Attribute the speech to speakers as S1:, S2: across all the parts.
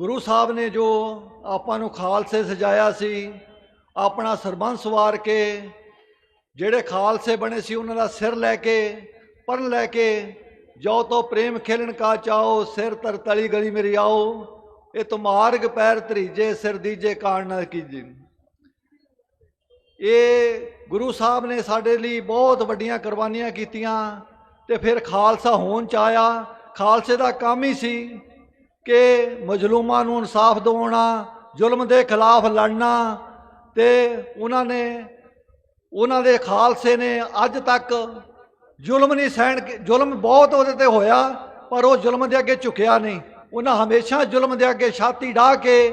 S1: ਗੁਰੂ ਸਾਹਿਬ ਨੇ ਜੋ ਆਪਾਂ ਨੂੰ ਖਾਲਸੇ ਸਜਾਇਆ ਸੀ, ਆਪਣਾ ਸਰਬੰਸ ਵਾਰ ਕੇ, ਜਿਹੜੇ ਖਾਲਸੇ ਬਣੇ ਸੀ ਉਹਨਾਂ ਦਾ ਸਿਰ ਲੈ ਕੇ ਪਰਨ ਲੈ ਕੇ ਜੋ ਤੋ ਪ੍ਰੇਮ ਖੇਲਣ ਕਾ ਚਾਓ, ਸਿਰ ਤਰ ਤਲੀ ਗਲੀ ਮੇਰੀ ਆਓ, ਇਹ ਤੁਮਾਰਗ ਪੈਰ ਧਰੀਜੇ, ਸਿਰ ਦੀਜੇ ਕਾਣ ਨਾ ਕੀਜੇ ਇਹ ਗੁਰੂ ਸਾਹਿਬ ਨੇ ਸਾਡੇ ਲਈ ਬਹੁਤ ਵੱਡੀਆਂ ਕੁਰਬਾਨੀਆਂ ਕੀਤੀਆਂ ਤੇ ਫਿਰ ਖਾਲਸਾ ਹੋਣ ਚ ਆਇਆ, ਖਾਲਸੇ ਦਾ ਕੰਮ ਹੀ ਸੀ। ਕਿ ਮਜਲੂਮਾਂ ਨੂੰ ਇਨਸਾਫ ਦਿਵਾਉਣਾ, ਜ਼ੁਲਮ ਦੇ ਖਿਲਾਫ ਲੜਨਾ ਤੇ ਉਹਨਾਂ ਨੇ, ਉਹਨਾਂ ਦੇ ਖਾਲਸੇ ਨੇ ਅੱਜ ਤੱਕ ਜ਼ੁਲਮ ਨਹੀਂ ਸਹਿਣ ਕੀ- ਜ਼ੁਲਮ ਬਹੁਤ ਉਹਦੇ ਤੇ ਹੋਇਆ, ਪਰ ਉਹ ਜ਼ੁਲਮ ਦੇ ਅੱਗੇ ਝੁਕਿਆ ਨਹੀਂ। ਉਹਨਾਂ ਹਮੇਸ਼ਾ ਜ਼ੁਲਮ ਦੇ ਅੱਗੇ ਛਾਤੀ ਢਾ ਕੇ,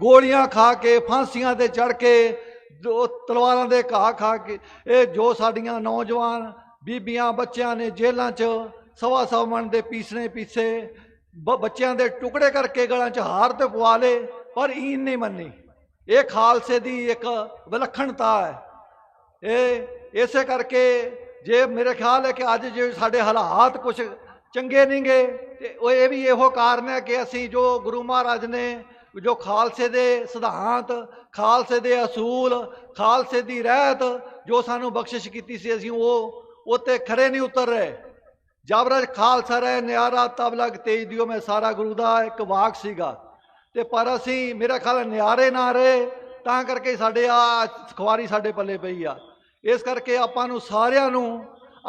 S1: ਗੋਲੀਆਂ ਖਾ ਕੇ, ਫਾਂਸੀਆਂ ਤੇ ਚੜ ਕੇ, ਜੋ ਤਲਵਾਰਾਂ ਦੇ ਘਾਹ ਖਾ ਕੇ, ਇਹ ਜੋ ਸਾਡੀਆਂ ਨੌਜਵਾਨ ਬੀਬੀਆਂ, ਬੱਚਿਆਂ ਨੇ ਜੇਲ੍ਹਾਂ 'ਚ ਸਵਾ ਸਵਾ ਮਣ ਦੇ ਪੀਸਣੇ ਪੀਸੇ ਬੱਚਿਆਂ ਦੇ ਟੁਕੜੇ ਕਰਕੇ ਗਲਾਂ 'ਚ ਹਾਰ ਤੇ ਪਵਾ ਲੇ, ਪਰ ਈਨ ਨਹੀਂ ਮੰਨੀ। ਇਹ ਖਾਲਸੇ ਦੀ ਇੱਕ ਵਿਲੱਖਣਤਾ ਹੈ। ਇਹ ਇਸੇ ਕਰਕੇ ਜੇ ਮੇਰੇ ਖਿਆਲ ਹੈ ਕਿ ਅੱਜ ਜੇ ਸਾਡੇ ਹਾਲਾਤ ਕੁਝ ਚੰਗੇ ਨਹੀਂਗੇ ਤੇ ਉਹ ਇਹ ਵੀ ਇਹੋ ਕਾਰਨ ਹੈ ਕਿ ਅਸੀਂ ਜੋ ਗੁਰੂ ਮਹਾਰਾਜ ਨੇ ਜੋ ਖਾਲਸੇ ਦੇ ਸਿਧਾਂਤ, ਖਾਲਸੇ ਦੇ ਅਸੂਲ, ਖਾਲਸੇ ਦੀ ਰਹਿਤ ਜੋ ਸਾਨੂੰ ਬਖਸ਼ਿਸ਼ ਕੀਤੀ ਸੀ, ਅਸੀਂ ਉਹ ਉਤੇ ਖਰੇ ਨਹੀਂ ਉਤਰ ਰਹੇ। ਜਬਰਜ ਖਾਲਸਾ ਰਹਿ ਨਿਆਰਾ, ਤਬ ਲਗ ਤੇਜ ਦਿਓ। ਮੈਂ ਸਾਰਾ ਗੁਰੂ ਦਾ ਇੱਕ ਵਾਕ ਸੀਗਾ। ਤੇ ਪਰ ਅਸੀਂ, ਮੇਰਾ ਖਿਆਲ ਨਿਆਰੇ ਨਾ ਰਹੇ, ਤਾਂ ਕਰਕੇ ਸਾਡੇ ਆ ਖੁਆਰੀ ਸਾਡੇ ਪੱਲੇ ਪਈ ਆ। ਇਸ ਕਰਕੇ ਆਪਾਂ ਨੂੰ ਸਾਰਿਆਂ ਨੂੰ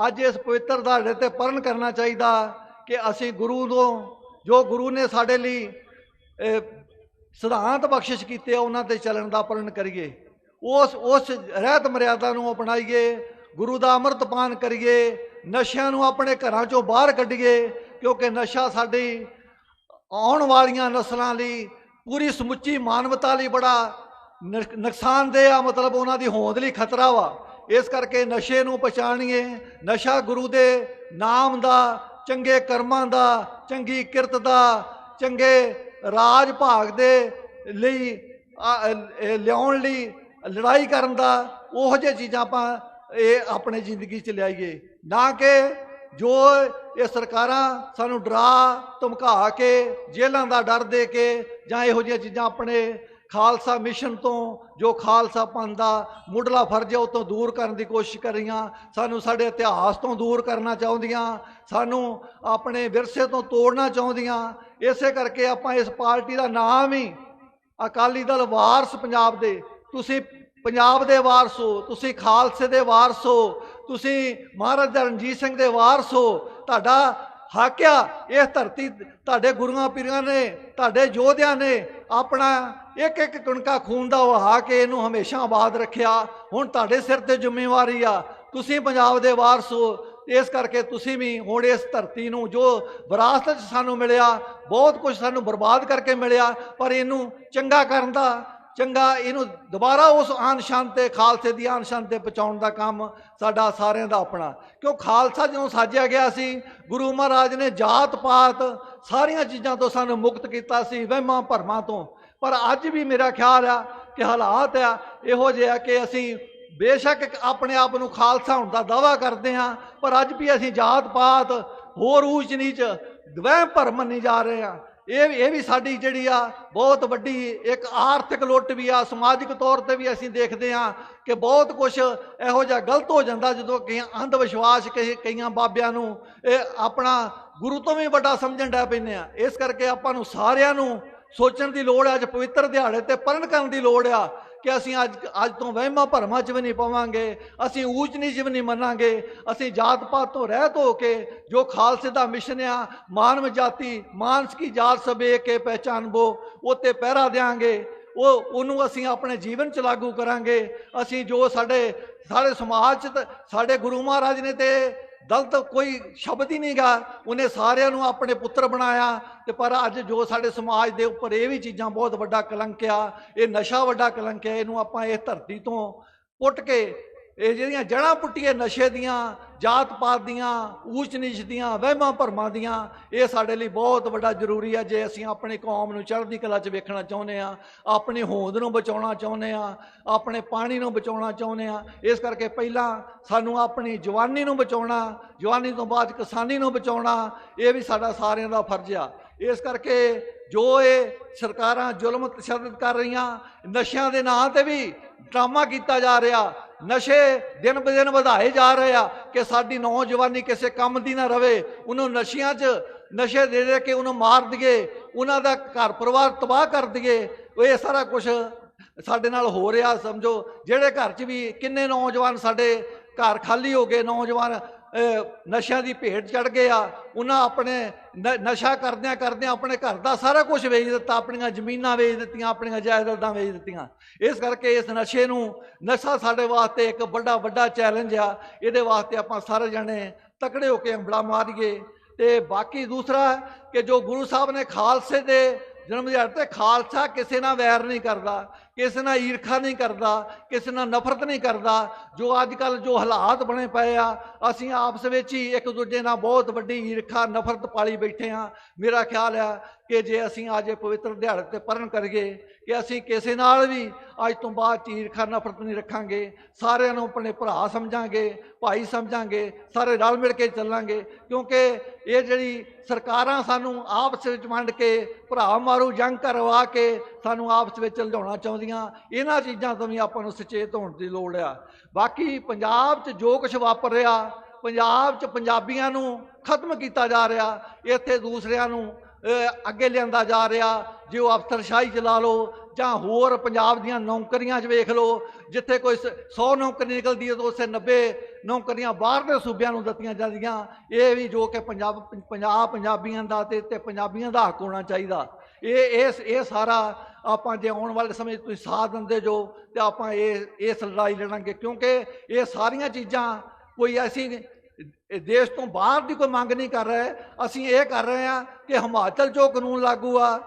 S1: ਅੱਜ ਇਸ ਪਵਿੱਤਰ ਦਿਹਾੜੇ ਤੇ ਪਰਨ ਕਰਨਾ ਚਾਹੀਦਾ ਕਿ ਅਸੀਂ ਗੁਰੂ ਤੋਂ, ਜੋ ਗੁਰੂ ਨੇ ਸਾਡੇ ਲਈ ਸਿਧਾਂਤ ਬਖਸ਼ਿਸ਼ ਕੀਤੇ ਆ, ਉਹਨਾਂ ਤੇ ਚੱਲਣ ਦਾ ਪਰਨ ਕਰੀਏ। ਉਸ ਉਸ ਰਹਿਤ ਮਰਿਆਦਾ ਨੂੰ ਅਪਣਾਈਏ, ਗੁਰੂ ਦਾ ਅੰਮ੍ਰਿਤ ਪਾਨ ਕਰੀਏ ਨਸ਼ਿਆਂ ਨੂੰ ਆਪਣੇ ਘਰਾਂ ਚੋਂ ਬਾਹਰ ਕੱਢੀਏ, ਕਿਉਂਕਿ ਨਸ਼ਾ ਸਾਡੀ ਆਉਣ ਵਾਲੀਆਂ ਨਸਲਾਂ ਲਈ, ਪੂਰੀ ਸਮੁੱਚੀ ਮਾਨਵਤਾ ਲਈ ਬੜਾ ਨੁਕ- ਨੁਕਸਾਨਦੇਹ ਆ, ਮਤਲਬ ਉਹਨਾਂ ਦੀ ਹੋਂਦ ਲਈ ਖਤਰਾ ਵਾ। ਇਸ ਕਰਕੇ ਨਸ਼ੇ ਨੂੰ ਪਛਾਣੀਏ, ਨਸ਼ਾ ਗੁਰੂ ਦੇ ਨਾਮ ਦਾ, ਚੰਗੇ ਕਰਮਾਂ ਦਾ, ਚੰਗੀ ਕਿਰਤ ਦਾ, ਚੰਗੇ ਰਾਜ ਭਾਗ ਦੇ ਲਈ ਲਿਆਉਣ ਲਈ, ਲੜਾਈ ਕਰਨ ਦਾ, ਉਹੋ ਜਿਹੇ ਚੀਜ਼ਾਂ ਆਪਾਂ ਇਹ ਆਪਣੇ ਜ਼ਿੰਦਗੀ 'ਚ ਲਿਆਈਏ। ਨਾ ਕਿ ਜੋ ਇਹ ਸਰਕਾਰਾਂ ਸਾਨੂੰ ਡਰਾ, ਧਮਕਾ ਕੇ, ਜੇਲ੍ਹਾਂ ਦਾ ਡਰ ਦੇ ਕੇ ਜਾਂ ਇਹੋ ਜਿਹੀਆਂ ਚੀਜ਼ਾਂ ਆਪਣੇ ਖਾਲਸਾ ਮਿਸ਼ਨ ਤੋਂ, ਜੋ ਖਾਲਸਾ ਪੰਥ ਦਾ ਮੁੱਢਲਾ ਫਰਜ਼ ਹੈ, ਉਹ ਤੋਂ ਦੂਰ ਕਰਨ ਦੀ ਕੋਸ਼ਿਸ਼ ਕਰ ਰਹੀਆਂ। ਸਾਨੂੰ ਸਾਡੇ ਇਤਿਹਾਸ ਤੋਂ ਦੂਰ ਕਰਨਾ ਚਾਹੁੰਦੀਆਂ। ਸਾਨੂੰ ਆਪਣੇ ਵਿਰਸੇ ਤੋਂ ਤੋੜਨਾ ਚਾਹੁੰਦੀਆਂ। ਇਸੇ ਕਰਕੇ ਆਪਾਂ ਇਸ ਪਾਰਟੀ ਦਾ ਨਾਮ ਹੀ ਅਕਾਲੀ ਦਲ ਵਾਰਸ ਪੰਜਾਬ ਦੇ। ਤੁਸੀਂ ਪੰਜਾਬ ਦੇ ਵਾਰਸ ਹੋ, ਤੁਸੀਂ ਖਾਲਸੇ ਦੇ ਵਾਰਸ ਹੋ, ਤੁਸੀਂ ਮਹਾਰਾਜਾ ਰਣਜੀਤ ਸਿੰਘ ਦੇ ਵਾਰਸ ਹੋ, ਤੁਹਾਡਾ ਹੱਕ ਆ, ਇਹ ਧਰਤੀ ਤੁਹਾਡੇ ਗੁਰੂਆਂ ਪੀਰਾਂ ਨੇ, ਤੁਹਾਡੇ ਯੋਧਿਆਂ ਨੇ ਆਪਣਾ ਇੱਕ ਇੱਕ ਕਣਕਾ ਖੂਨ ਦਾ ਵਹਾ ਕੇ ਇਹਨੂੰ ਹਮੇਸ਼ਾ ਆਬਾਦ ਰੱਖਿਆ। ਹੁਣ ਤੁਹਾਡੇ ਸਿਰ ਤੇ ਜ਼ਿੰਮੇਵਾਰੀ ਆ, ਤੁਸੀਂ ਪੰਜਾਬ ਦੇ ਵਾਰਸ ਹੋ, ਇਸ ਕਰਕੇ ਤੁਸੀਂ ਵੀ ਹੁਣ ਇਸ ਧਰਤੀ ਨੂੰ ਜੋ ਵਿਰਾਸਤ 'ਚ ਸਾਨੂੰ ਮਿਲਿਆ, ਬਹੁਤ ਕੁਝ ਸਾਨੂੰ ਬਰਬਾਦ ਕਰਕੇ ਮਿਲਿਆ, ਪਰ ਇਹਨੂੰ ਚੰਗਾ ਕਰਨ ਦਾ ਚੰਗਾ, ਇਹਨੂੰ ਦੁਬਾਰਾ ਉਸ ਆਨ ਸ਼ਾਨ ਤੇ, ਖਾਲਸੇ ਦੀ ਆਨ ਸ਼ਾਨ ਤੇ ਪਹੁੰਚਾਉਣ ਦਾ ਕੰਮ ਸਾਡਾ ਸਾਰਿਆਂ ਦਾ ਆਪਣਾ। ਕਿਉਂ ਖਾਲਸਾ ਜਦੋਂ ਸਾਜਿਆ ਗਿਆ ਸੀ, ਗੁਰੂ ਮਹਾਰਾਜ ਨੇ ਜਾਤ ਪਾਤ ਸਾਰੀਆਂ ਚੀਜ਼ਾਂ ਤੋਂ ਸਾਨੂੰ ਮੁਕਤ ਕੀਤਾ ਸੀ, ਵਹਿਮਾਂ ਭਰਮਾਂ ਤੋਂ। ਪਰ ਅੱਜ ਵੀ ਮੇਰਾ ਖਿਆਲ ਆ ਕਿ ਹਾਲਾਤ ਆ, ਇਹੋ ਜਿਹੇ ਆ ਕਿ ਅਸੀਂ ਬੇਸ਼ੱਕ ਆਪਣੇ ਆਪ ਨੂੰ ਖਾਲਸਾ ਹੋਣ ਦਾ ਦਾਵਾ ਕਰਦੇ ਹਾਂ, ਪਰ ਅੱਜ ਵੀ ਅਸੀਂ ਜਾਤ ਪਾਤ ਹੋਰ ਊਚ ਨੀਚ ਵਹਿਮ ਭਰਮ ਮੰਨੀ ਜਾ ਰਹੇ ਹਾਂ। ਇਹ ਇਹ ਵੀ ਸਾਡੀ ਜਿਹੜੀ ਆ ਬਹੁਤ ਵੱਡੀ ਇੱਕ ਆਰਥਿਕ ਲੁੱਟ ਵੀ ਆ, ਸਮਾਜਿਕ ਤੌਰ ਤੇ ਵੀ ਅਸੀਂ ਦੇਖਦੇ ਹਾਂ ਕਿ ਬਹੁਤ ਕੁਝ ਇਹੋ ਜਿਹਾ ਗਲਤ ਹੋ ਜਾਂਦਾ ਜਦੋਂ ਕਈ ਅੰਧ ਵਿਸ਼ਵਾਸ ਕਈ ਕਈਆਂ ਬਾਬਿਆਂ ਨੂੰ ਇਹ ਆਪਣਾ ਗੁਰੂ ਤੋਂ ਵੀ ਵੱਡਾ ਸਮਝਣ ਡੈ ਪੈਂਦੇ ਆ। ਇਸ ਕਰਕੇ ਆਪਾਂ ਨੂੰ ਸਾਰਿਆਂ ਨੂੰ ਸੋਚਣ ਦੀ ਲੋੜ ਹੈ ਅੱਜ ਪਵਿੱਤਰ ਦਿਹਾੜੇ ਤੇ ਪਰਨ ਕਰਨ ਦੀ ਲੋੜ ਆ। ਕਿ ਅਸੀਂ ਅੱਜ ਅੱਜ ਤੋਂ ਵਹਿਮਾਂ ਭਰਮਾਂ 'ਚ ਵੀ ਨਹੀਂ ਪਵਾਂਗੇ, ਅਸੀਂ ਊਚ ਨੀਚ ਵੀ ਨਹੀਂ ਮੰਨਾਂਗੇ, ਅਸੀਂ ਜਾਤ ਪਾਤ ਤੋਂ ਰਹਿਤ ਹੋ ਕੇ ਜੋ ਖਾਲਸੇ ਦਾ ਮਿਸ਼ਨ ਆ, ਮਾਨਵ ਜਾਤੀ, ਮਾਨਸ ਕੀ ਜਾਤ ਸਭੇ ਕੇ ਪਹਿਚਾਨਬੋ ਉਤੇ ਪਹਿਰਾ ਦਿਆਂਗੇ। ਉਹ, ਉਹਨੂੰ ਅਸੀਂ ਆਪਣੇ ਜੀਵਨ 'ਚ ਲਾਗੂ ਕਰਾਂਗੇ। ਅਸੀਂ ਜੋ ਸਾਡੇ ਸਾਡੇ ਸਮਾਜ 'ਚ ਤਾਂ ਸਾਡੇ ਗੁਰੂ ਮਹਾਰਾਜ ਨੇ ਤੇ ਦਲਤ ਕੋਈ ਸ਼ਬਦ ਹੀ ਨਹੀਂਗਾ। ਉਹਨੇ ਸਾਰਿਆਂ ਨੂੰ ਆਪਣੇ ਪੁੱਤਰ ਬਣਾਇਆ ਤੇ ਪਰ ਅੱਜ ਜੋ ਸਾਡੇ ਸਮਾਜ ਦੇ ਉੱਪਰ ਇਹ ਵੀ ਚੀਜ਼ਾਂ ਬਹੁਤ ਵੱਡਾ ਕਲੰਕ ਆ, ਇਹ ਨਸ਼ਾ ਵੱਡਾ ਕਲੰਕ ਹੈ ਇਹਨੂੰ ਆਪਾਂ ਇਹ ਧਰਤੀ ਤੋਂ ਪੁੱਟ ਕੇ ਇਹ ਜਿਹੜੀਆਂ ਜੜਾਂ ਪੁੱਟੀਏ ਨਸ਼ੇ ਦੀਆਂ, ਜਾਤ ਪਾਤ ਦੀਆਂ, ਊਚ ਨੀਚ ਦੀਆਂ, ਵਹਿਮਾਂ ਭਰਮਾਂ ਦੀਆਂ, ਇਹ ਸਾਡੇ ਲਈ ਬਹੁਤ ਵੱਡਾ ਜ਼ਰੂਰੀ ਹੈ ਜੇ ਅਸੀਂ ਆਪਣੀ ਕੌਮ ਨੂੰ ਚੜ੍ਹਦੀ ਕਲਾ 'ਚ ਵੇਖਣਾ ਚਾਹੁੰਦੇ ਆ, ਆਪਣੀ ਹੋਂਦ ਨੂੰ ਬਚਾਉਣਾ ਚਾਹੁੰਦੇ ਆ, ਆਪਣੇ ਪਾਣੀ ਨੂੰ ਬਚਾਉਣਾ ਚਾਹੁੰਦੇ ਆ, ਇਸ ਕਰਕੇ ਪਹਿਲਾਂ ਸਾਨੂੰ ਆਪਣੀ ਜਵਾਨੀ ਨੂੰ ਬਚਾਉਣਾ, ਜਵਾਨੀ ਤੋਂ ਬਾਅਦ ਕਿਸਾਨੀ ਨੂੰ ਬਚਾਉਣਾ, ਇਹ ਵੀ ਸਾਡਾ ਸਾਰਿਆਂ ਦਾ ਫਰਜ਼ ਆ। ਇਸ ਕਰਕੇ ਜੋ ਇਹ ਸਰਕਾਰਾਂ ਜ਼ੁਲਮ ਤਸ਼ੱਦਦ ਕਰ ਰਹੀਆਂ, ਨਸ਼ਿਆਂ ਦੇ ਨਾਂ ਤੇ ਵੀ ਡਰਾਮਾ ਕੀਤਾ ਜਾ ਰਿਹਾ ਨਸ਼ੇ ਦਿਨ ਬ ਦਿਨ ਵਧਾਏ ਜਾ ਰਹੇ ਆ ਕਿ ਸਾਡੀ ਨੌਜਵਾਨੀ ਕਿਸੇ ਕੰਮ ਦੀ ਨਾ ਰਵੇ, ਉਹਨੂੰ ਨਸ਼ਿਆਂ 'ਚ ਨਸ਼ੇ ਦੇ ਦੇ ਕੇ ਉਹਨੂੰ ਮਾਰ ਦਈਏ, ਉਹਨਾਂ ਦਾ ਘਰ ਪਰਿਵਾਰ ਤਬਾਹ ਕਰ ਦਈਏ ਇਹ ਸਾਰਾ ਕੁਝ ਸਾਡੇ ਨਾਲ ਹੋ ਰਿਹਾ, ਸਮਝੋ। ਜਿਹੜੇ ਘਰ 'ਚ ਵੀ ਕਿੰਨੇ ਨੌਜਵਾਨ ਸਾਡੇ ਘਰ ਖਾਲੀ ਹੋ ਗਏ, ਨੌਜਵਾਨ ਨਸ਼ਿਆਂ ਦੀ ਭੇਟ ਚੜ ਗਏ ਆ, ਉਹਨਾਂ ਆਪਣੇ ਨ- ਨਸ਼ਾ ਕਰਦਿਆਂ ਕਰਦਿਆਂ ਆਪਣੇ ਘਰ ਦਾ ਸਾਰਾ ਕੁਝ ਵੇਚ ਦਿੱਤਾ, ਆਪਣੀਆਂ ਜ਼ਮੀਨਾਂ ਵੇਚ ਦਿੱਤੀਆਂ, ਆਪਣੀਆਂ ਜਾਇਦਾਦਾਂ ਵੇਚ ਦਿੱਤੀਆਂ। ਇਸ ਕਰਕੇ ਇਸ ਨਸ਼ੇ ਨੂੰ, ਨਸ਼ਾ ਸਾਡੇ ਵਾਸਤੇ ਇੱਕ ਵੱਡਾ ਵੱਡਾ ਚੈਲੰਜ ਆ। ਇਹਦੇ ਵਾਸਤੇ ਆਪਾਂ ਸਾਰੇ ਜਣੇ ਤਕੜੇ ਹੋ ਕੇ ਹੰਬਲਾ ਮਾਰੀਏ। ਤੇ ਬਾਕੀ ਦੂਸਰਾ ਕਿ ਜੋ ਗੁਰੂ ਸਾਹਿਬ ਨੇ ਖਾਲਸੇ ਦੇ ਜਨਮ ਦਿਹਾੜੇ ਤੇ ਖਾਲਸਾ ਕਿਸੇ ਨਾਲ ਵੈਰ ਨਹੀਂ ਕਰਦਾ। ਕਿਸੇ ਨਾਲ ਈਰਖਾ ਨਹੀਂ ਕਰਦਾ, ਕਿਸੇ ਨਾਲ ਨਫ਼ਰਤ ਨਹੀਂ ਕਰਦਾ, ਜੋ ਅੱਜ ਕੱਲ ਜੋ ਹਾਲਾਤ ਬਣੇ ਪਏ ਆ, ਅਸੀਂ ਆਪਸ ਵਿੱਚ ਹੀ ਇੱਕ ਦੂਜੇ ਨਾਲ ਬਹੁਤ ਵੱਡੀ ਈਰਖਾ, ਨਫ਼ਰਤ ਪਾਲੀ ਬੈਠੇ ਆ ਮੇਰਾ ਖਿਆਲ ਆ ਕਿ ਜੇ ਅਸੀਂ ਅੱਜ ਇਹ ਪਵਿੱਤਰ ਦਿਹਾੜੇ ਤੇ ਪਰਨ ਕਰੀਏ, ਕਿ ਅਸੀਂ ਕਿਸੇ ਨਾਲ ਵੀ ਅੱਜ ਤੋਂ ਬਾਅਦ 'ਚ ਈਰਖਾ, ਨਫ਼ਰਤ ਨਹੀਂ ਰੱਖਾਂਗੇ। ਸਾਰਿਆਂ ਨੂੰ ਆਪਣੇ ਭਰਾ ਸਮਝਾਂਗੇ, ਭਾਈ ਸਮਝਾਂਗੇ, ਸਾਰੇ ਰਲ ਮਿਲ ਕੇ ਚੱਲਾਂਗੇ। ਕਿਉਂਕਿ ਇਹ ਜਿਹੜੀ ਸਰਕਾਰਾਂ ਸਾਨੂੰ ਆਪਸ ਵਿੱਚ ਵੰਡ ਕੇ ਭਰਾ ਮਾਰੂ, ਜੰਗ ਕਰਵਾ ਕੇ ਸਾਨੂੰ ਆਪਸ ਵਿੱਚ ਲਿਜਾਉਣਾ ਚਾਹੁੰਦੀਆਂ ਇਹਨਾਂ ਚੀਜ਼ਾਂ ਤੋਂ ਵੀ ਆਪਾਂ ਨੂੰ ਸੁਚੇਤ ਹੋਣ ਦੀ ਲੋੜ ਆ। ਬਾਕੀ ਪੰਜਾਬ 'ਚ ਜੋ ਕੁਝ ਵਾਪਰ ਰਿਹਾ ਪੰਜਾਬ 'ਚ ਪੰਜਾਬੀਆਂ ਨੂੰ ਖਤਮ ਕੀਤਾ ਜਾ ਰਿਹਾ, ਇੱਥੇ ਦੂਸਰਿਆਂ ਨੂੰ ਅੱਗੇ ਲਿਆਂਦਾ ਜਾ ਰਿਹਾ, ਜੇ ਉਹ ਅਫਸਰਸ਼ਾਹੀ ਚਲਾ ਲਓ, ਜਾਂ ਹੋਰ ਪੰਜਾਬ ਦੀਆਂ ਨੌਕਰੀਆਂ 'ਚ ਵੇਖ ਲਓ, ਜਿੱਥੇ ਕੋਈ 100 ਨੌਕਰੀ ਨਿਕਲਦੀ ਹੈ ਤਾਂ ਉਸੇ 90 ਨੌਕਰੀਆਂ ਬਾਹਰ ਦੇ ਸੂਬਿਆਂ ਨੂੰ ਦਿੱਤੀਆਂ ਜਾਂਦੀਆਂ। ਇਹ ਵੀ ਜੋ ਕਿ ਪੰਜਾਬ ਪੰਜਾਬ ਪੰਜਾਬੀਆਂ ਦਾ ਤੇ ਤੇ ਪੰਜਾਬੀਆਂ ਦਾ ਹੱਕ ਹੋਣਾ ਚਾਹੀਦਾ। ਇਹ ਇਸ ਇਹ ਸਾਰਾ ਆਪਾਂ ਜੇ ਆਉਣ ਵਾਲੇ ਸਮੇਂ 'ਚ ਤੁਸੀਂ ਸਾਥ ਦਿੰਦੇ ਜੋ ਤੇ ਆਪਾਂ ਇਹ ਇਸ ਲੜਾਈ ਲੜਾਂਗੇ ਕਿਉਂਕਿ ਇਹ ਸਾਰੀਆਂ ਚੀਜ਼ਾਂ ਕੋਈ ਐਸੀ ਦੇਸ਼ ਤੋਂ ਬਾਹਰ ਦੀ ਕੋਈ ਮੰਗ ਨਹੀਂ ਕਰ ਰਹੇ। ਅਸੀਂ ਇਹ ਕਰ ਰਹੇ ਹਾਂ ਕਿ ਹਿਮਾਚਲ 'ਚੋਂ ਕਾਨੂੰਨ ਲਾਗੂ ਆ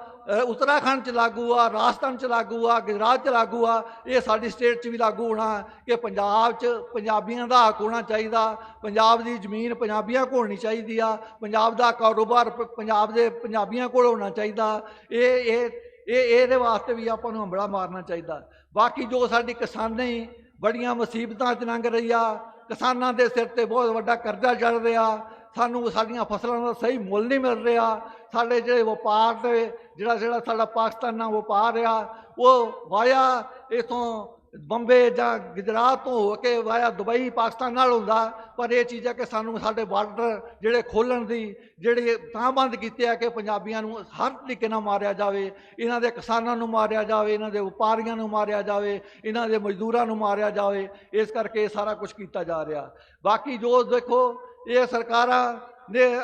S1: ਉੱਤਰਾਖੰਡ 'ਚ ਲਾਗੂ ਆ, ਰਾਜਸਥਾਨ 'ਚ ਲਾਗੂ ਆ, ਗੁਜਰਾਤ 'ਚ ਲਾਗੂ ਆ, ਇਹ ਸਾਡੀ ਸਟੇਟ 'ਚ ਵੀ ਲਾਗੂ ਹੋਣਾ ਕਿ ਪੰਜਾਬ 'ਚ ਪੰਜਾਬੀਆਂ ਦਾ ਹੱਕ ਹੋਣਾ ਚਾਹੀਦਾ, ਪੰਜਾਬ ਦੀ ਜ਼ਮੀਨ ਪੰਜਾਬੀਆਂ ਕੋਲ ਹੋਣੀ ਚਾਹੀਦੀ ਆ, ਪੰਜਾਬ ਦਾ ਕਾਰੋਬਾਰ ਪ- ਪੰਜਾਬ ਦੇ ਪੰਜਾਬੀਆਂ ਕੋਲ ਹੋਣਾ ਚਾਹੀਦਾ, ਇਹ ਇਹ ਇਹ, ਇਹਦੇ ਵਾਸਤੇ ਵੀ ਆਪਾਂ ਨੂੰ ਹੰਬੜਾ ਮਾਰਨਾ ਚਾਹੀਦਾ। ਬਾਕੀ ਜੋ ਸਾਡੀ ਕਿਸਾਨੀ ਬੜੀਆਂ ਮੁਸੀਬਤਾਂ 'ਚ ਲੰਘ ਰਹੀ ਆ, ਕਿਸਾਨਾਂ ਦੇ ਸਿਰ ਤੇ ਬਹੁਤ ਵੱਡਾ ਕਰਜ਼ਾ ਚੜ ਰਿਹਾ ਸਾਨੂੰ ਸਾਡੀਆਂ ਫਸਲਾਂ ਦਾ ਸਹੀ ਮੁੱਲ ਨਹੀਂ ਮਿਲ ਰਿਹਾ। ਸਾਡੇ ਜਿਹੜੇ ਵਪਾਰ ਦੇ, ਜਿਹੜਾ ਜਿਹੜਾ ਸਾਡਾ ਪਾਕਿਸਤਾਨ ਨਾਲ ਵਪਾਰ ਆ, ਉਹ ਵਾਇਆ ਇਥੋਂ ਬੰਬੇ ਜਾਂ ਗੁਜਰਾਤ ਤੋਂ ਹੋ ਕੇ ਵਾਇਆ ਦੁਬਈ ਪਾਕਿਸਤਾਨ ਨਾਲ ਹੁੰਦਾ। ਪਰ ਇਹ ਚੀਜ਼ ਹੈ ਕਿ ਸਾਨੂੰ ਸਾਡੇ ਬਾਰਡਰ ਜਿਹੜੇ ਖੋਲਣ ਦੀ, ਜਿਹੜੇ ਤਾਂ ਬੰਦ ਕੀਤੇ ਆ ਕਿ ਪੰਜਾਬੀਆਂ ਨੂੰ ਹਰ ਤਰੀਕੇ ਨਾਲ ਮਾਰਿਆ ਜਾਵੇ। ਇਹਨਾਂ ਦੇ ਕਿਸਾਨਾਂ ਨੂੰ ਮਾਰਿਆ ਜਾਵੇ, ਇਹਨਾਂ ਦੇ ਵਪਾਰੀਆਂ ਨੂੰ ਮਾਰਿਆ ਜਾਵੇ, ਇਹਨਾਂ ਦੇ ਮਜ਼ਦੂਰਾਂ ਨੂੰ ਮਾਰਿਆ ਜਾਵੇ। ਇਸ ਕਰਕੇ ਇਹ ਸਾਰਾ ਕੁਝ ਕੀਤਾ ਜਾ ਰਿਹਾ। ਬਾਕੀ ਜੋ ਦੇਖੋ ਇਹ ਸਰਕਾਰਾਂ ਨੇ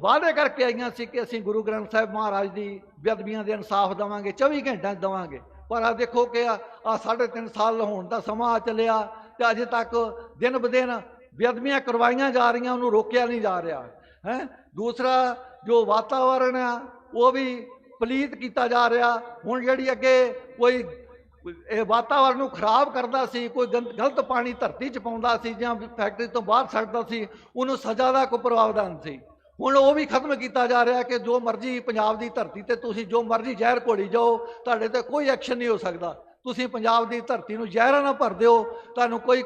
S1: ਵਾਅਦੇ ਕਰਕੇ ਆਈਆਂ ਸੀ ਕਿ ਅਸੀਂ ਗੁਰੂ ਗ੍ਰੰਥ ਸਾਹਿਬ ਮਹਾਰਾਜ ਦੀ ਬੇਅਦਬੀਆਂ ਦੇ ਇਨਸਾਫ ਦਵਾਂਗੇ 24 ਘੰਟਿਆਂ 'ਚ ਦਵਾਂਗੇ। ਪਰ ਆ ਦੇਖੋ ਕਿ ਆ ਆਹ ਸਾਢੇ ਤਿੰਨ ਸਾਲ ਹੋਣ ਦਾ ਸਮਾਂ ਆ ਚੱਲਿਆ ਤੇ ਅਜੇ ਤੱਕ ਦਿਨ ਬ ਦਿਨ ਬੇਅਦਬੀਆਂ ਕਰਵਾਈਆਂ ਜਾ ਰਹੀਆਂ, ਉਹਨੂੰ ਰੋਕਿਆ ਨਹੀਂ ਜਾ ਰਿਹਾ। ਹੈ? ਦੂਸਰਾ ਜੋ ਵਾਤਾਵਰਣ ਆ, ਉਹ ਵੀ ਪਲੀਤ ਕੀਤਾ ਜਾ ਰਿਹਾ। ਹੁਣ ਜਿਹੜੀ ਅੱਗੇ ਕੋਈ ਇਹ ਵਾਤਾਵਰਣ ਨੂੰ ਖਰਾਬ ਕਰਦਾ ਸੀ, ਕੋਈ ਗੰਦ- ਗਲਤ ਪਾਣੀ ਧਰਤੀ 'ਚ ਪਾਉਂਦਾ ਸੀ ਜਾਂ ਫੈਕਟਰੀ ਤੋਂ ਬਾਹਰ ਛੱਡਦਾ ਸੀ, ਉਹਨੂੰ ਸਜ਼ਾ ਦਾ ਕੋਈ ਪ੍ਰਾਵਧਾਨ ਸੀ। ਹੁਣ ਉਹ ਵੀ ਖਤਮ ਕੀਤਾ ਜਾ ਰਿਹਾ ਕਿ ਜੋ ਮਰਜ਼ੀ ਪੰਜਾਬ ਦੀ ਧਰਤੀ ਤੇ ਤੁਸੀਂ ਜੋ ਮਰਜ਼ੀ ਜ਼ਹਿਰ ਘੋੜੀ ਜਾਓ, ਤੁਹਾਡੇ ਤੇ ਕੋਈ ਐਕਸ਼ਨ ਨਹੀਂ ਹੋ ਸਕਦਾ। ਤੁਸੀਂ ਪੰਜਾਬ ਦੀ ਧਰਤੀ ਨੂੰ ਜ਼ਹਿਰਾਂ ਨਾਲ ਭਰ ਦਿਓ, ਤੁਹਾਨੂੰ ਕੋਈ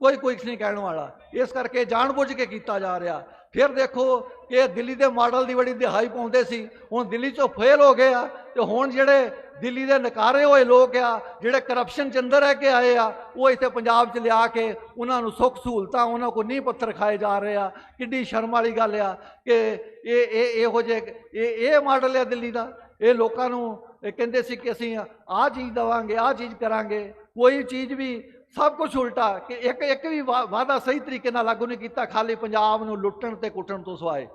S1: ਕੋਈ ਕੋਈ ਨਹੀਂ ਕਹਿਣ ਵਾਲਾ। ਇਸ ਕਰਕੇ ਜਾਣਬੁੱਝ ਕੇ ਕੀਤਾ ਜਾ ਰਿਹਾ। ਫਿਰ ਦੇਖੋ ਕਿ ਇਹ ਦਿੱਲੀ ਦੇ ਮਾਡਲ ਦੀ ਬੜੀ ਦਿਹਾਈ ਪਾਉਂਦੇ ਸੀ। ਹੁਣ ਦਿੱਲੀ ਚੋਂ ਫੇਲ ਹੋ ਗਏ ਆ ਤੇ ਹੁਣ ਜਿਹੜੇ ਦਿੱਲੀ ਦੇ ਨਕਾਰੇ ਹੋਏ ਲੋਕ ਆ, ਜਿਹੜੇ ਕਰਪਸ਼ਨ ਚ ਅੰਦਰ ਰਹਿ ਕੇ ਆਏ ਆ, ਉਹ ਇੱਥੇ ਪੰਜਾਬ ਚ ਲਿਆ ਕੇ ਉਹਨਾਂ ਨੂੰ ਸੁੱਖ ਸਹੂਲਤਾਂ, ਉਹਨਾਂ ਕੋਲ ਨੀਂਹ ਪੱਥਰ ਖਾਏ ਜਾ ਰਹੇ ਆ। ਕਿੱਡੀ ਸ਼ਰਮ ਵਾਲੀ ਗੱਲ ਆ ਕਿ ਇਹ ਇਹ, ਇਹੋ ਜਿਹੇ ਇਹ ਇਹ ਮਾਡਲ ਆ ਦਿੱਲੀ ਦਾ। ਇਹ ਲੋਕਾਂ ਨੂੰ ਕਹਿੰਦੇ ਸੀ ਕਿ ਅਸੀਂ ਆਹ ਚੀਜ਼ ਦਵਾਂਗੇ, ਆਹ ਚੀਜ਼ ਕਰਾਂਗੇ। ਕੋਈ ਚੀਜ਼ ਵੀ ਸਭ ਕੁਝ ਉਲਟਾ ਕਿ ਇੱਕ ਇੱਕ ਵੀ ਵਾ- ਵਾਅਦਾ ਸਹੀ ਤਰੀਕੇ ਨਾਲ ਲਾਗੂ ਨਹੀਂ ਕੀਤਾ, ਖਾਲੀ ਪੰਜਾਬ ਨੂੰ ਲੁੱਟਣ ਤੇ ਕੁੱਟਣ ਤੋਂ ਸਵਾਏ।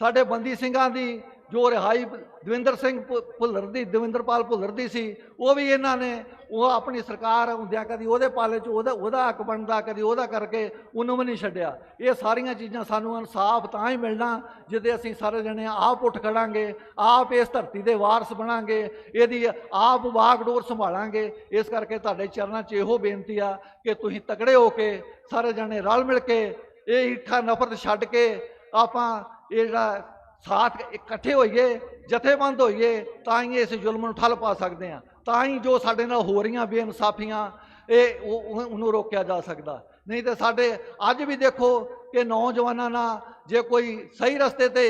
S1: ਸਾਡੇ ਬੰਦੀ ਸਿੰਘਾਂ ਦੀ ਜੋ ਰਿਹਾਈ ਦਵਿੰਦਰ ਸਿੰਘ ਭੁ- ਭੁੱਲਰ ਦੀ, ਦਵਿੰਦਰਪਾਲ ਭੁੱਲਰ ਦੀ ਸੀ, ਉਹ ਵੀ ਇਹਨਾਂ ਨੇ, ਉਹ ਆਪਣੀ ਸਰਕਾਰ ਹੁੰਦਿਆਂ ਕਦੀ ਉਹਦੇ ਪਾਲੇ 'ਚ ਉਹਦਾ ਉਹਦਾ ਹੱਕ ਬਣਦਾ, ਕਦੀ ਉਹਦਾ ਕਰਕੇ ਉਹਨੂੰ ਵੀ ਨਹੀਂ ਛੱਡਿਆ। ਇਹ ਸਾਰੀਆਂ ਚੀਜ਼ਾਂ ਸਾਨੂੰ ਇਨਸਾਫ ਤਾਂ ਹੀ ਮਿਲਣਾ ਜਿਹਦੇ ਅਸੀਂ ਸਾਰੇ ਜਣੇ ਆਪ ਉੱਠ ਖੜਾਂਗੇ, ਆਪ ਇਸ ਧਰਤੀ ਦੇ ਵਾਰਸ ਬਣਾਂਗੇ, ਇਹਦੀ ਆਪ ਵਾਗਡੋਰ ਸੰਭਾਲਾਂਗੇ। ਇਸ ਕਰਕੇ ਤੁਹਾਡੇ ਚਰਨਾਂ 'ਚ ਇਹੋ ਬੇਨਤੀ ਆ ਕਿ ਤੁਸੀਂ ਤਕੜੇ ਹੋ ਕੇ ਸਾਰੇ ਜਣੇ ਰਲ ਮਿਲ ਕੇ ਇਹ ਈਠਾ ਨਫ਼ਰਤ ਛੱਡ ਕੇ ਆਪਾਂ ਇਹ ਜਿਹੜਾ ਸਾਥ ਇਕੱਠੇ ਹੋਈਏ, ਜਥੇਬੰਦ ਹੋਈਏ, ਤਾਂ ਹੀ ਇਸ ਜ਼ੁਲਮ ਨੂੰ ਠੱਲ ਪਾ ਸਕਦੇ ਹਾਂ। ਤਾਂ ਹੀ ਜੋ ਸਾਡੇ ਨਾਲ ਹੋ ਰਹੀਆਂ ਬੇਇਨਸਾਫੀਆਂ, ਇਹ ਉਹਨੂੰ ਰੋਕਿਆ ਜਾ ਸਕਦਾ। ਨਹੀਂ ਤੇ ਸਾਡੇ ਅੱਜ ਵੀ ਦੇਖੋ ਕਿ ਨੌਜਵਾਨਾਂ ਨਾਲ ਜੇ ਕੋਈ ਸਹੀ ਰਸਤੇ ਤੇ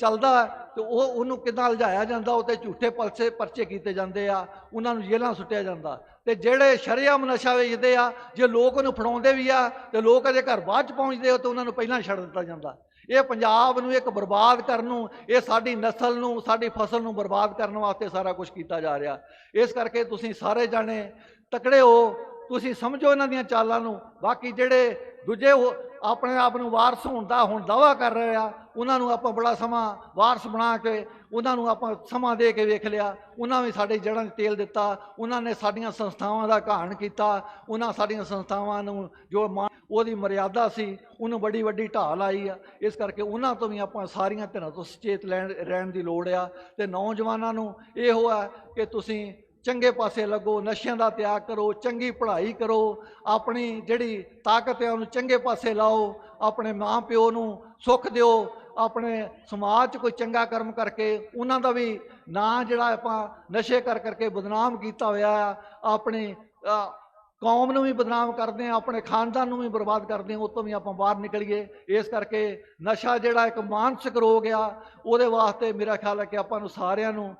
S1: ਚੱਲਦਾ, ਤੇ ਉਹ ਉਹਨੂੰ ਕਿੱਦਾਂ ਲਜਾਇਆ ਜਾਂਦਾ, ਉਹ ਤੇ ਝੂਠੇ ਪਰਚੇ ਪਰਚੇ ਕੀਤੇ ਜਾਂਦੇ ਆ, ਉਹਨਾਂ ਨੂੰ ਜੇਲ੍ਹਾਂ ਸੁੱਟਿਆ ਜਾਂਦਾ। ਤੇ ਜਿਹੜੇ ਸ਼ਰੇਆਮ ਨਸ਼ਾ ਵੇਚਦੇ ਆ, ਜੇ ਲੋਕ ਉਹਨੂੰ ਫੜਾਉਂਦੇ ਵੀ ਆ, ਤੇ ਲੋਕ ਅਜੇ ਘਰ ਬਾਅਦ ਚ ਪਹੁੰਚਦੇ ਆ, ਤੇ ਉਹਨਾਂ ਨੂੰ ਪਹਿਲਾਂ ਛੱਡ ਦਿੱਤਾ ਜਾਂਦਾ। ਇਹ ਪੰਜਾਬ ਨੂੰ ਇੱਕ ਬਰਬਾਦ ਕਰਨ ਨੂੰ, ਇਹ ਸਾਡੀ ਨਸਲ ਨੂੰ, ਸਾਡੀ ਫਸਲ ਨੂੰ ਬਰਬਾਦ ਕਰਨ ਵਾਸਤੇ ਸਾਰਾ ਕੁਝ ਕੀਤਾ ਜਾ ਰਿਹਾ। ਇਸ ਕਰਕੇ ਤੁਸੀਂ ਸਾਰੇ ਜਾਣੇ ਤਕੜੇ ਹੋ, ਤੁਸੀਂ ਸਮਝੋ ਇਹਨਾਂ ਦੀਆਂ ਚਾਲਾਂ ਨੂੰ। ਬਾਕੀ ਜਿਹੜੇ ਦੂਜੇ ਉਹ ਆਪਣੇ ਆਪ ਨੂੰ ਵਾਰਸ ਹੋਣ ਦਾ ਹੁਣ ਦਾਵਾ ਕਰ ਰਹੇ ਆ, ਉਹਨਾਂ ਨੂੰ ਆਪਾਂ ਬੜਾ ਸਮਾਂ ਵਾਰਸ ਬਣਾ ਕੇ, ਉਹਨਾਂ ਨੂੰ ਆਪਾਂ ਸਮਾਂ ਦੇ ਕੇ ਵੇਖ ਲਿਆ, ਉਹਨਾਂ ਵੀ ਸਾਡੇ ਜੜ੍ਹਾਂ 'ਚ ਤੇਲ ਦਿੱਤਾ, ਉਹਨਾਂ ਨੇ ਸਾਡੀਆਂ ਸੰਸਥਾਵਾਂ ਦਾ ਘਾਣ ਕੀਤਾ, ਉਹਨਾਂ ਸਾਡੀਆਂ ਸੰਸਥਾਵਾਂ ਨੂੰ ਜੋ ਮਾਂ- ਉਹਦੀ ਮਰਿਆਦਾ ਸੀ, ਉਹਨੂੰ ਬੜੀ ਵੱਡੀ ਢਾਲ ਆਈ ਆ, ਇਸ ਕਰਕੇ ਉਹਨਾਂ ਤੋਂ ਵੀ ਆਪਾਂ ਸਾਰੀਆਂ ਧਿਰਾਂ ਤੋਂ ਸੁਚੇਤ ਲੈਣ, ਰਹਿਣ ਦੀ ਲੋੜ ਆ, ਤੇ ਨੌਜਵਾਨਾਂ ਨੂੰ ਇਹੋ ਆ ਕਿ ਤੁਸੀਂ ਚੰਗੇ ਪਾਸੇ ਲੱਗੋ, ਨਸ਼ਿਆਂ ਦਾ ਤਿਆਗ ਕਰੋ, ਚੰਗੀ ਪੜ੍ਹਾਈ ਕਰੋ, ਆਪਣੀ ਜਿਹੜੀ ਤਾਕਤ ਹੈ ਉਹਨੂੰ ਚੰਗੇ ਪਾਸੇ ਲਾਓ, ਆਪਣੇ ਮਾਂ ਪਿਓ ਨੂੰ ਸੁੱਖ ਦਿਓ, ਆਪਣੇ ਸਮਾਜ 'ਚ ਕੋਈ ਚੰਗਾ ਕਰਮ ਕਰਕੇ ਉਹਨਾਂ ਦਾ ਵੀ ਨਾਂ ਜਿਹੜਾ ਆਪਾਂ ਨਸ਼ੇ ਕਰ ਕਰਕੇ ਬਦਨਾਮ ਕੀਤਾ ਹੋਇਆ ਆ ਆਪਣੀ ਕੌਮ ਨੂੰ ਵੀ ਬਦਨਾਮ ਕਰਦੇ ਆ ਆਪਣੇ ਖਾਨਦਾਨ ਨੂੰ ਵੀ ਬਰਬਾਦ ਕਰਦੇ ਆ ਉਹ ਤੋਂ ਵੀ ਆਪਾਂ ਬਾਹਰ ਨਿਕਲੀਏ। ਇਸ ਕਰਕੇ ਨਸ਼ਾ ਜਿਹੜਾ ਇੱਕ ਮਾਨਸਿਕ ਰੋਗ ਆ, ਉਹਦੇ ਵਾਸਤੇ ਮੇਰਾ ਖਿਆਲ ਹੈ ਕਿ ਆਪਾਂ ਨੂੰ ਸਾਰਿਆਂ ਨੂੰ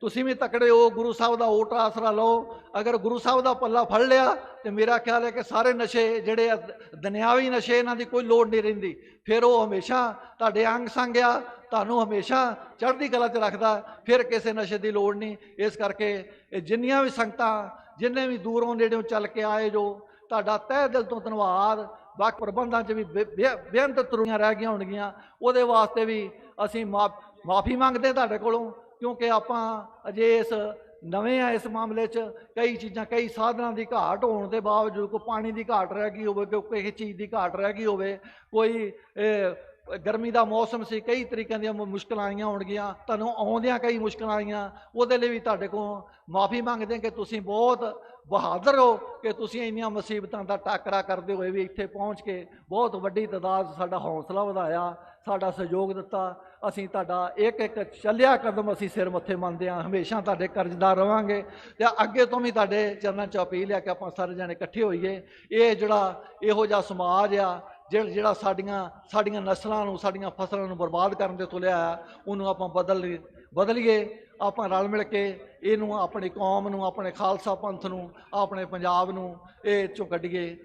S1: ਤੁਸੀਂ ਵੀ ਤਕੜੇ ਹੋ ਗੁਰੂ ਸਾਹਿਬ ਦਾ ਓਟ ਆਸਰਾ ਲਓ। ਅਗਰ ਗੁਰੂ ਸਾਹਿਬ ਦਾ ਪੱਲਾ ਫੜ ਲਿਆ ਤੇ ਮੇਰਾ ਖਿਆਲ ਹੈ ਕਿ ਸਾਰੇ ਨਸ਼ੇ ਜਿਹੜੇ ਆ, ਦੁਨਿਆਵੀ ਨਸ਼ੇ ਇਹਨਾਂ ਦੀ ਕੋਈ ਲੋੜ ਨਹੀਂ ਰਹਿੰਦੀ। ਫਿਰ ਉਹ ਹਮੇਸ਼ਾ ਤੁਹਾਡੇ ਅੰਗ ਸੰਗ ਆ ਤੁਹਾਨੂੰ ਹਮੇਸ਼ਾ ਚੜ੍ਹਦੀ ਕਲਾ 'ਚ ਰੱਖਦਾ ਫਿਰ ਕਿਸੇ ਨਸ਼ੇ ਦੀ ਲੋੜ ਨਹੀਂ। ਇਸ ਕਰਕੇ ਇਹ ਜਿੰਨੀਆਂ ਵੀ ਸੰਗਤਾਂ ਜਿੰਨੇ ਵੀ ਦੂਰੋਂ ਨੇੜਿਓਂ ਚੱਲ ਕੇ ਆਏ ਜੋ ਤੁਹਾਡਾ ਤਹਿ ਦਿਲ ਤੋਂ ਧੰਨਵਾਦ। ਬਾਕੀ ਪ੍ਰਬੰਧਾਂ 'ਚ ਵੀ ਬੇ- ਬੇ- ਬੇਅੰਤ ਤਰੁਈਆਂ ਰਹਿ ਗਈਆਂ ਹੋਣਗੀਆਂ। ਉਹਦੇ ਵਾਸਤੇ ਵੀ ਅਸੀਂ ਮਾਫੀ ਮੰਗਦੇ ਤੁਹਾਡੇ ਕੋਲੋਂ। ਕਿਉਂਕਿ ਆਪਾਂ ਅਜੇ ਇਸ ਨਵੇਂ ਆ ਇਸ ਮਾਮਲੇ 'ਚ ਕਈ ਚੀਜ਼ਾਂ, ਕਈ ਸਾਧਨਾਂ ਦੀ ਘਾਟ ਹੋਣ ਦੇ ਬਾਵਜੂਦ ਕੋਈ ਪਾਣੀ ਦੀ ਘਾਟ ਰਹਿ ਗਈ ਹੋਵੇ, ਕੋਈ ਕਿਸੇ ਚੀਜ਼ ਦੀ ਘਾਟ ਰਹਿ ਗਈ ਹੋਵੇ, ਕੋਈ ਗਰਮੀ ਦਾ ਮੌਸਮ ਸੀ, ਕਈ ਤਰੀਕਿਆਂ ਦੀਆਂ ਮੁ- ਮੁਸ਼ਕਲਾਂ ਆਈਆਂ ਹੋਣਗੀਆਂ, ਤੁਹਾਨੂੰ ਆਉਂਦਿਆਂ ਕਈ ਮੁਸ਼ਕਲਾਂ ਆਈਆਂ, ਉਹਦੇ ਲਈ ਵੀ ਤੁਹਾਡੇ ਕੋਲ ਮਾਫੀ ਮੰਗਦੇ ਕਿ ਤੁਸੀਂ ਬਹੁਤ ਬਹਾਦਰ ਹੋ, ਕਿ ਤੁਸੀਂ ਇੰਨੀਆਂ ਮੁਸੀਬਤਾਂ ਦਾ ਟਾਕਰਾ ਕਰਦੇ ਹੋਏ ਵੀ ਇੱਥੇ ਪਹੁੰਚ ਕੇ ਬਹੁਤ ਵੱਡੀ ਤਾਦਾਦ ਸਾਡਾ ਹੌਸਲਾ ਵਧਾਇਆ, ਸਾਡਾ ਸਹਿਯੋਗ ਦਿੱਤਾ ਅਸੀਂ ਤੁਹਾਡਾ ਇੱਕ ਇੱਕ ਚੱਲਿਆ ਕਦਮ ਅਸੀਂ ਸਿਰ ਮੱਥੇ ਮੰਨਦੇ ਹਾਂ, ਹਮੇਸ਼ਾ ਤੁਹਾਡੇ ਕਰਜ਼ਦਾਰ ਰਵਾਂਗੇ ਤੇ ਅੱਗੇ ਤੋਂ ਵੀ ਤੁਹਾਡੇ ਚਰਨਾਂ 'ਚ ਅਪੀਲ ਹੈ ਕਿ ਆਪਾਂ ਸਾਰੇ ਜਣੇ ਇਕੱਠੇ ਹੋਈਏ। ਇਹ ਜਿਹੜਾ ਇਹੋ ਜਿਹਾ ਸਮਾਜ ਆ ਜਿਹੜਾ ਜਿਹੜਾ ਸਾਡੀਆਂ ਸਾਡੀਆਂ ਨਸਲਾਂ ਨੂੰ, ਸਾਡੀਆਂ ਫਸਲਾਂ ਨੂੰ ਬਰਬਾਦ ਕਰਨ ਦੇ ਤੁਲਿਆ ਆ, ਉਹਨੂੰ ਆਪਾਂ ਬਦਲ, ਬਦਲੀਏ, ਆਪਾਂ ਰਲ ਮਿਲ ਕੇ ਇਹਨੂੰ ਆਪਣੀ ਕੌਮ ਨੂੰ, ਆਪਣੇ ਖਾਲਸਾ ਪੰਥ ਨੂੰ, ਆਪਣੇ ਪੰਜਾਬ ਨੂੰ ਇਹ ਚੋਂ ਕੱਢੀਏ।